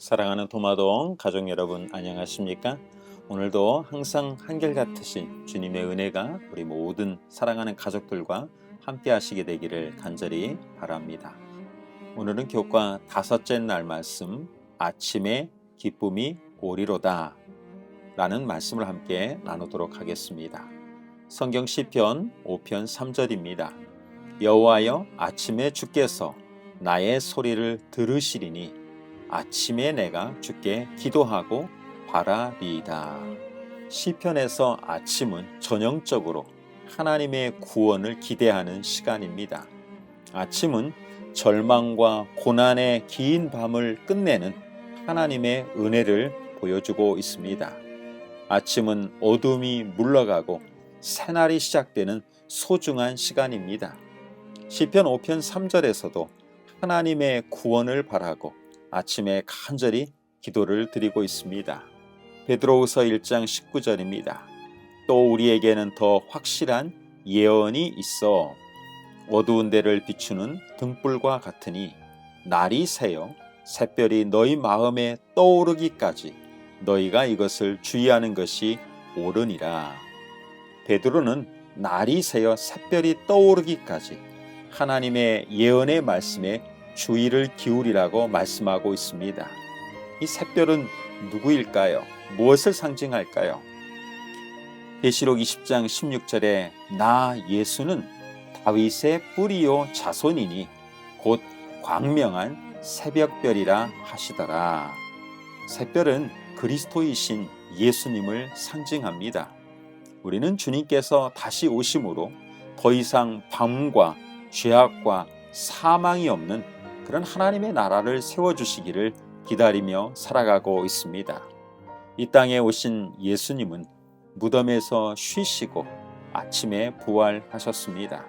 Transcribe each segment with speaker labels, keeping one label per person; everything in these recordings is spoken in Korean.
Speaker 1: 사랑하는 도마동 가족 여러분 안녕하십니까? 오늘도 항상 한결같으신 주님의 은혜가 우리 모든 사랑하는 가족들과 함께 하시게 되기를 간절히 바랍니다. 오늘은 교과 다섯째 날 말씀 아침에 기쁨이 오리로다 라는 말씀을 함께 나누도록 하겠습니다. 성경 시편 5편 3절입니다. 여호와여 아침에 주께서 나의 소리를 들으시리니 아침에 내가 주께 기도하고 바라리이다. 시편에서 아침은 전형적으로 하나님의 구원을 기대하는 시간입니다. 아침은 절망과 고난의 긴 밤을 끝내는 하나님의 은혜를 보여주고 있습니다. 아침은 어둠이 물러가고 새날이 시작되는 소중한 시간입니다. 시편 5편 3절에서도 하나님의 구원을 바라고 아침에 간절히 기도를 드리고 있습니다. 베드로후서 1장 19절입니다. 또 우리에게는 더 확실한 예언이 있어 어두운 데를 비추는 등불과 같으니 날이 새어 새별이 너희 마음에 떠오르기까지 너희가 이것을 주의하는 것이 옳으니라. 베드로는 날이 새어 새별이 떠오르기까지 하나님의 예언의 말씀에 주의를 기울이라고 말씀하고 있습니다. 이 샛별은 누구일까요? 무엇을 상징할까요? 계시록 20장 16절에 나 예수는 다윗의 뿌리요 자손이니 곧 광명한 새벽별이라 하시더라. 새별은 그리스도이신 예수님을 상징합니다. 우리는 주님께서 다시 오심으로 더 이상 밤과 죄악과 사망이 없는 그런 하나님의 나라를 세워주시기를 기다리며 살아가고 있습니다. 이 땅에 오신 예수님은 무덤에서 쉬시고 아침에 부활하셨습니다.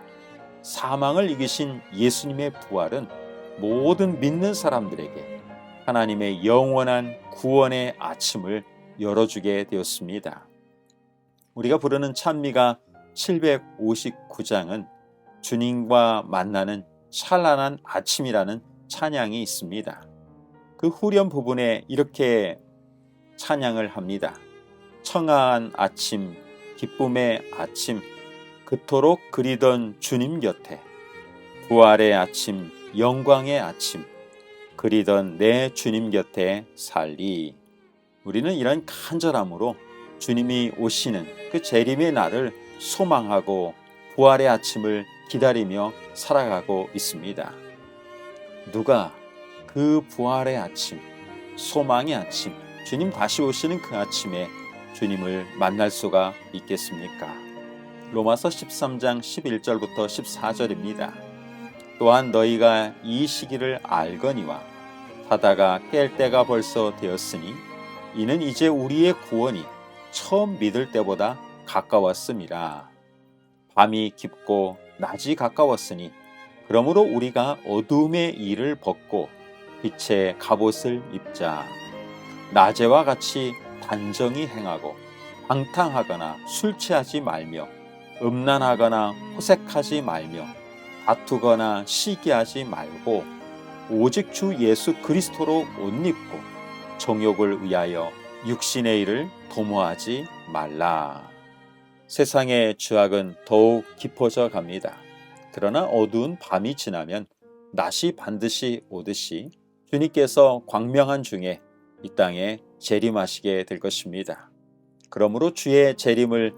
Speaker 1: 사망을 이기신 예수님의 부활은 모든 믿는 사람들에게 하나님의 영원한 구원의 아침을 열어주게 되었습니다. 우리가 부르는 찬미가 759장은 주님과 만나는 찬란한 아침이라는 찬양이 있습니다. 그 후렴 부분에 이렇게 찬양을 합니다. 청아한 아침, 기쁨의 아침, 그토록 그리던 주님 곁에 부활의 아침, 영광의 아침, 그리던 내 주님 곁에 살리. 우리는 이런 간절함으로 주님이 오시는 그 재림의 날을 소망하고 부활의 아침을 기다리며 살아가고 있습니다. 누가 그 부활의 아침, 소망의 아침, 주님 다시 오시는 그 아침에 주님을 만날 수가 있겠습니까? 로마서 13장 11절부터 14절입니다. 또한 너희가 이 시기를 알거니와 하다가 깰 때가 벌써 되었으니 이는 이제 우리의 구원이 처음 믿을 때보다 가까웠음이라. 밤이 깊고 낮이 가까웠으니 그러므로 우리가 어둠의 일을 벗고 빛의 갑옷을 입자. 낮에와 같이 단정히 행하고 방탕하거나 술 취하지 말며 음란하거나 호색하지 말며 다투거나 시기하지 말고 오직 주 예수 그리스도로 옷 입고 정욕을 위하여 육신의 일을 도모하지 말라. 세상의 죄악은 더욱 깊어져 갑니다. 그러나 어두운 밤이 지나면 낮이 반드시 오듯이 주님께서 광명한 중에 이 땅에 재림하시게 될 것입니다. 그러므로 주의 재림을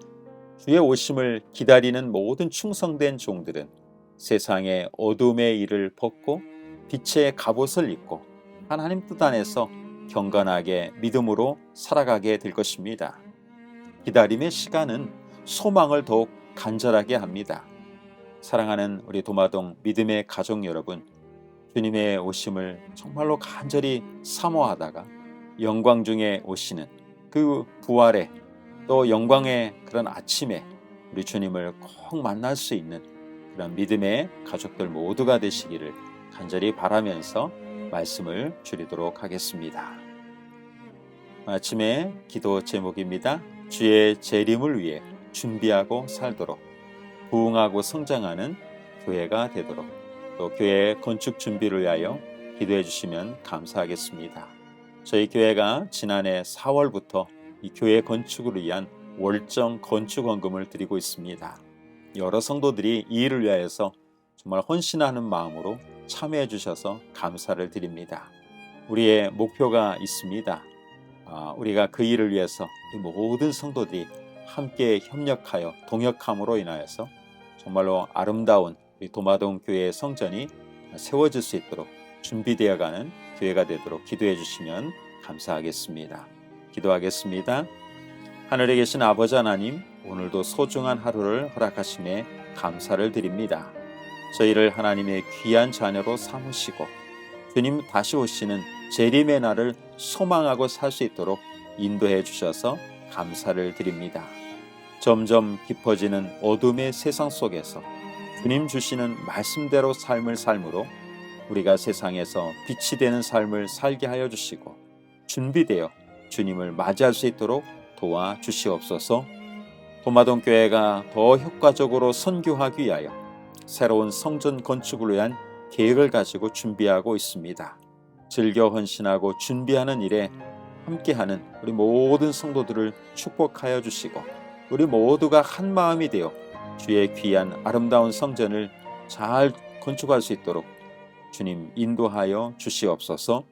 Speaker 1: 주의 오심을 기다리는 모든 충성된 종들은 세상의 어둠의 일을 벗고 빛의 갑옷을 입고 하나님 뜻 안에서 경건하게 믿음으로 살아가게 될 것입니다. 기다림의 시간은 소망을 더욱 간절하게 합니다. 사랑하는 우리 도마동 믿음의 가족 여러분, 주님의 오심을 정말로 간절히 사모하다가 영광 중에 오시는 그 부활의 또 영광의 그런 아침에 우리 주님을 꼭 만날 수 있는 그런 믿음의 가족들 모두가 되시기를 간절히 바라면서 말씀을 줄이도록 하겠습니다. 아침에 기도 제목입니다. 주의 재림을 위해 준비하고 살도록 부흥하고 성장하는 교회가 되도록 또 교회 건축 준비를 위하여 기도해 주시면 감사하겠습니다. 저희 교회가 지난해 4월부터 이 교회 건축을 위한 월정 건축 헌금을 드리고 있습니다. 여러 성도들이 이 일을 위하여서 정말 헌신하는 마음으로 참여해 주셔서 감사를 드립니다. 우리의 목표가 있습니다. 아, 우리가 그 일을 위해서 이 모든 성도들이 함께 협력하여 동역함으로 인하여서 정말로 아름다운 우리 도마동 교회의 성전이 세워질 수 있도록 준비되어가는 교회가 되도록 기도해 주시면 감사하겠습니다. 기도하겠습니다. 하늘에 계신 아버지 하나님, 오늘도 소중한 하루를 허락하심에 감사를 드립니다. 저희를 하나님의 귀한 자녀로 삼으시고 주님 다시 오시는 재림의 날을 소망하고 살 수 있도록 인도해 주셔서 감사를 드립니다. 점점 깊어지는 어둠의 세상 속에서 주님 주시는 말씀대로 삶을 삶으로 우리가 세상에서 빛이 되는 삶을 살게 하여 주시고 준비되어 주님을 맞이할 수 있도록 도와 주시옵소서. 도마동 교회가 더 효과적으로 선교하기 위하여 새로운 성전 건축을 위한 계획을 가지고 준비하고 있습니다. 즐겨 헌신하고 준비하는 일에 함께하는 우리 모든 성도들을 축복하여 주시고 우리 모두가 한 마음이 되어 주의 귀한 아름다운 성전을 잘 건축할 수 있도록 주님 인도하여 주시옵소서.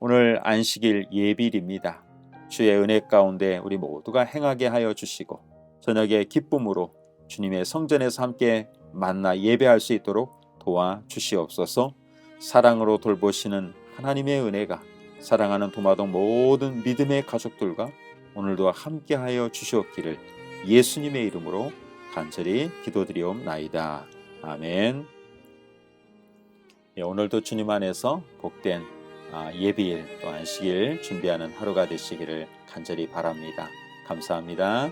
Speaker 1: 오늘 안식일 예비일입니다. 주의 은혜 가운데 우리 모두가 행하게 하여 주시고 저녁에 기쁨으로 주님의 성전에서 함께 만나 예배할 수 있도록 도와 주시옵소서. 사랑으로 돌보시는 하나님의 은혜가 사랑하는 도마동 모든 믿음의 가족들과 오늘도 함께하여 주시옵기를 예수님의 이름으로 간절히 기도드리옵나이다. 아멘. 예, 오늘도 주님 안에서 복된 아, 예비일 또 안식일 준비하는 하루가 되시기를 간절히 바랍니다. 감사합니다.